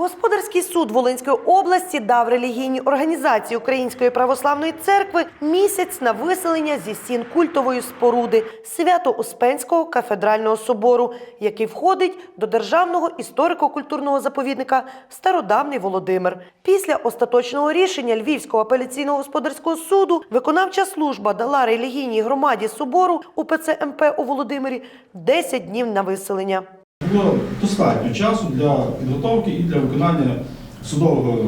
Господарський суд Волинської області дав релігійній організації Української православної церкви місяць на виселення зі стін культової споруди Свято-Успенського кафедрального собору, який входить до державного історико-культурного заповідника Стародавний Володимир. Після остаточного рішення Львівського апеляційного господарського суду виконавча служба дала релігійній громаді собору УПЦ МП у Володимирі 10 днів на виселення. Було достатньо часу для підготовки і для виконання судового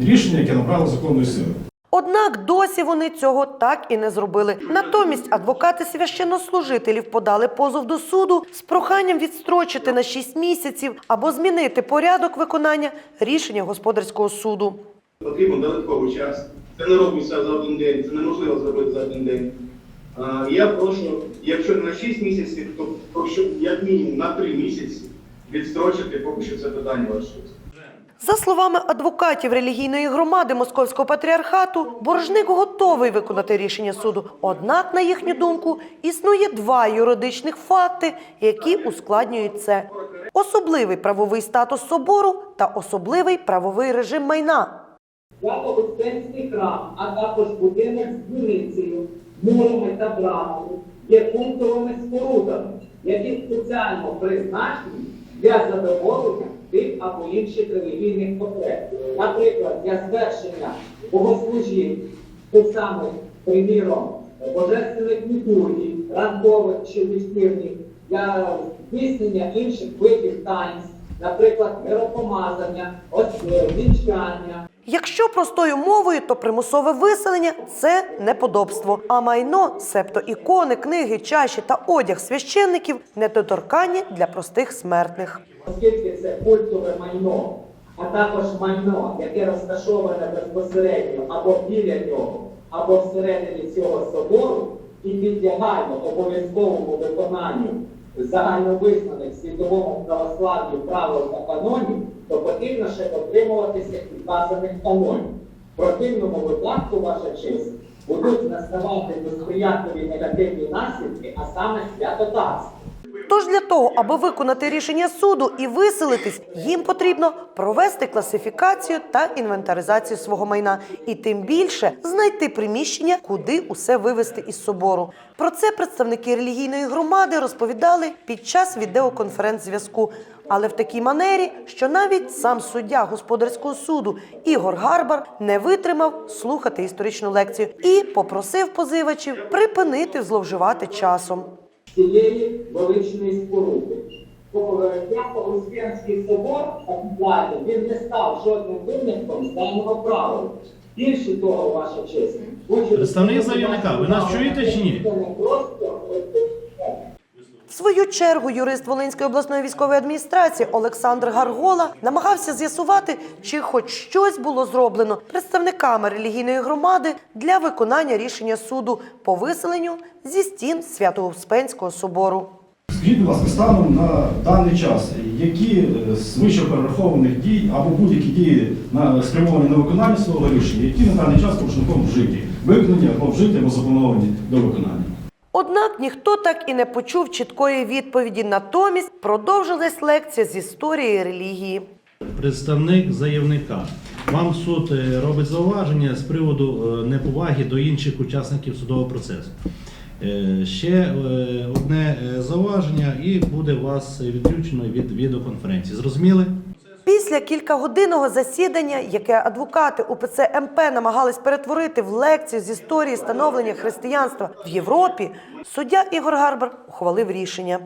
рішення, яке набрало законної сили. Однак досі вони цього так і не зробили. Натомість адвокати священнослужителів подали позов до суду з проханням відстрочити на 6 місяців або змінити порядок виконання рішення господарського суду. Потрібен додатковий час. Це не робиться за один день, це неможливо зробити за один день. Я прошу, якщо не на 6 місяців, то прошу як мінімум на 3 місяці відстрочити поки що це питання ваше. За словами адвокатів релігійної громади Московського патріархату, боржник готовий виконати рішення суду. Однак, на їхню думку, існує два юридичних факти, які ускладнюють це: особливий правовий статус собору та особливий правовий режим майна. Свято-Успенський храм, а також будинок з дзвіницею, мурами та брамами є культовими спорудами, які спеціально призначені для задоволення тих або інших релігійних потреб. Наприклад, для звершення богослужінь, тих самих, приміром, божественних літургій, ранкових чи вечірніх, для здійснення інших видів таїнств, наприклад, миропомазання, вінчання, Якщо простою мовою, то примусове виселення це неподобство. А майно, себто ікони, книги, чаші та одяг священників недоторканні для простих смертних. оскільки це культове майно, а також майно, яке розташоване безпосередньо або біля нього, або всередині цього собору, і підлягає обов'язковому виконанню загальновизнаних світовому православ'ю правил та канонів, то потрібно ще дотримуватися вказаних канонів. В противному випадку, ваша честь, будуть наставати несприятливі негативні наслідки, а саме святотатство. Тож для того, аби виконати рішення суду і виселитись, їм потрібно провести класифікацію та інвентаризацію свого майна, і тим більше знайти приміщення, куди усе вивезти із собору. Про це представники релігійної громади розповідали під час відеоконференц-зв'язку, але в такій манері, що навіть сам суддя господарського суду Ігор Гарбар не витримав слухати історичну лекцію і попросив позивачів припинити зловживати часом. Цієї величної споруди. Свято-Успенський собор, знаєте, він не став жодним винятком з даного правила. Більше того, ваша честь. Представник заявника, ви нас чуєте чи ні? Це не просто свою чергу юрист Волинської обласної військової адміністрації Олександр Гаргола намагався з'ясувати, чи хоч щось було зроблено представниками релігійної громади для виконання рішення суду по виселенню зі стін Свято-Успенського собору. Скажіть, будь станом на даний час, які е, з вище перерахованих дій або будь-які дії на спрямовані на виконання свого рішення, які на даний час порушником вжиті, виконані або вжиті, або заплановані до виконання? Однак ніхто так і не почув чіткої відповіді. Натомість продовжилась лекція з історії релігії. Представник заявника. Вам суд е, робить зауваження з приводу е, неповаги до інших учасників судового процесу. Е, Ще одне зауваження, і буде вас відключено від відеоконференції. Зрозуміли? Після кількагодинного засідання, яке адвокати УПЦ МП намагались перетворити в лекцію з історії становлення християнства в Європі, суддя Ігор Гарбар ухвалив рішення.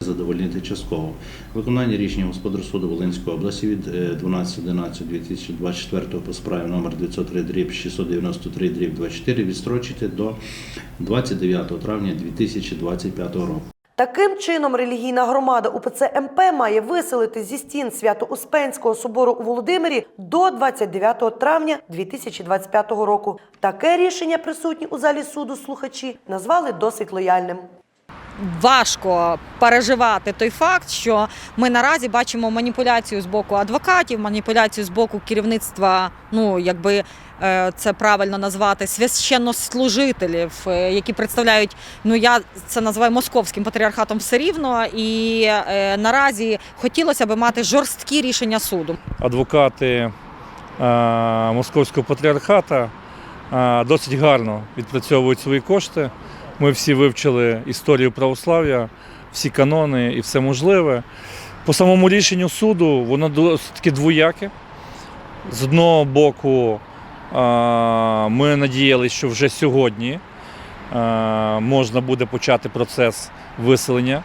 Задовольнити частково. Виконання рішення Господарського суду Волинської області від е, 12.11.2024 по справі номер 903 дріб 693 дріб 24 відстрочити до 29 травня 2025 року. Таким чином, релігійна громада УПЦ МП має виселити зі стін Свято-Успенського собору у Володимирі до 29 травня 2025 року. Таке рішення присутні у залі суду слухачі назвали досить лояльним. Важко переживати той факт, що ми наразі бачимо маніпуляцію з боку адвокатів, маніпуляцію з боку керівництва, ну якби е, це правильно назвати, священнослужителів, е, які представляють, ну я це називаю московським патріархатом все рівно. І е, наразі хотілося би мати жорсткі рішення суду. адвокати Московського патріархата досить гарно відпрацьовують свої кошти. Ми всі вивчили історію православ'я, всі канони і все можливе. По самому рішенню суду воно досить таки двояке. З одного боку, ми надіялися, що вже сьогодні можна буде почати процес виселення